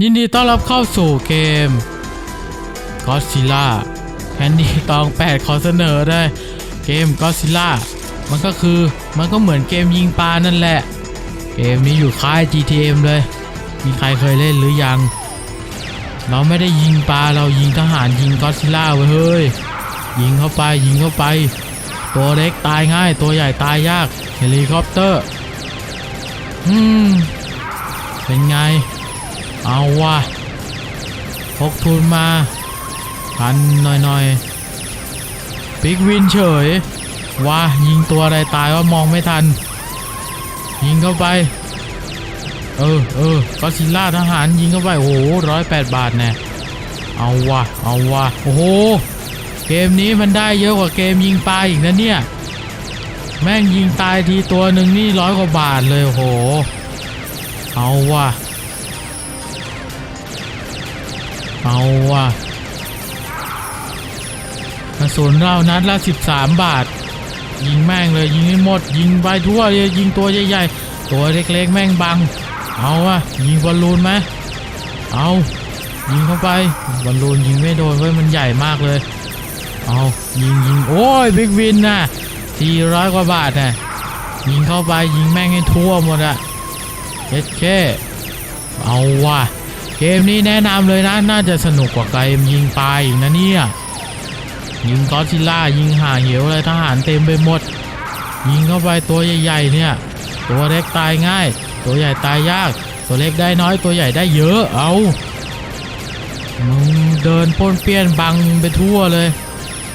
ยินดีต้อนรับเข้าสู่เกม Godzilla แคนดี้ตอง8ขอเสนอได้เกม Godzilla มันก็คือมันก็เหมือนเกมยิงปลานั่นแหละ เกมนี้อยู่ค่าย GTM เลย มีใครเคยเล่นหรือยัง เราไม่ได้ยิงปลาเรายิงทหารยิงก็อดซิล่าเว้ยเฮ้ย ยิงเข้าไปยิงเข้าไป ตัวเล็กตายง่าย ตัวใหญ่ตายยาก เฮลิคอปเตอร์ อืม เป็นไง เอาวะพกทุนมาพันหน่อยๆปิกวินเฉยว่ายิงตัวอะไรตายว่ามองไม่ทัน ยิงเข้าไป เออเออก็ซิลล่าทหารยิงเข้าไป โอ้โหร้อยแปดบาทแน่เอาวะเอาวะโอ้โห เกมนี้มันได้เยอะกว่าเกมยิงปลาอีกนะเนี่ย แม่งยิงตายทีตัวหนึ่งนี่ร้อยกว่าบาทเลยโอ้โห เอาวะ เอาว่ะกระสุนเรานัดละ 13 บาท ยิงแม่งเลยยิงให้หมด ยิงไปทั่วเลยยิงตัวใหญ่ๆ ตัวเล็กๆ แม่งบัง เอาว่ะยิงบอลลูนไหมเอายิงเข้าไปบอลลูนยิงไม่โดนเว้ยมันใหญ่มากเลย เอายิงยิงโอ้ยบิ๊กวินน่ะสี่ร้อยกว่าบาทน่ะยิงเข้าไปยิงแม่งให้ทั่วหมดอะเจ็ดแค่เอาว่ะ เกมนี้แนะนำเลยนะ น่าจะสนุกกว่าเกมยิงปลาอีกนะเนี่ย ยิงกอซิลล่า ยิงห่าเหวอะไรทหารเต็มไปหมด ยิงเข้าไปตัวใหญ่ๆเนี่ย ตัวเล็กตายง่าย ตัวใหญ่ตายยาก ตัวเล็กได้น้อยตัวใหญ่ได้เยอะ เอามึงเดินป้นเปี้ยนบังไปทั่วเลย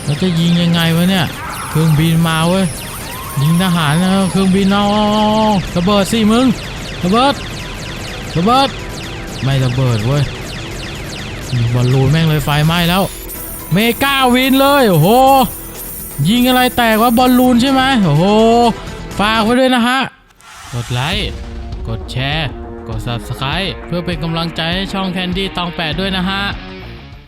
แล้วจะยิงยังไงวะเนี่ย เครื่องบินมาเว้ย ยิงทหารนะเครื่องบินเอาเอาเอาเอาระเบิดสิมึงระเบิดระเบิด ไม่ระเบิดเว้ยบอลลูนแม่งเลยไฟไหม้แล้ว เมกาวินเลยโอ้โหยิงอะไรแตกว่าบอลลูนใช่ไหมโอ้โหฝากไว้ด้วยนะฮะ กดไลค์ กดแชร์ กด Subscribe เพื่อเป็นกำลังใจให้ช่องแคนดี้ตองแปดด้วยนะฮะ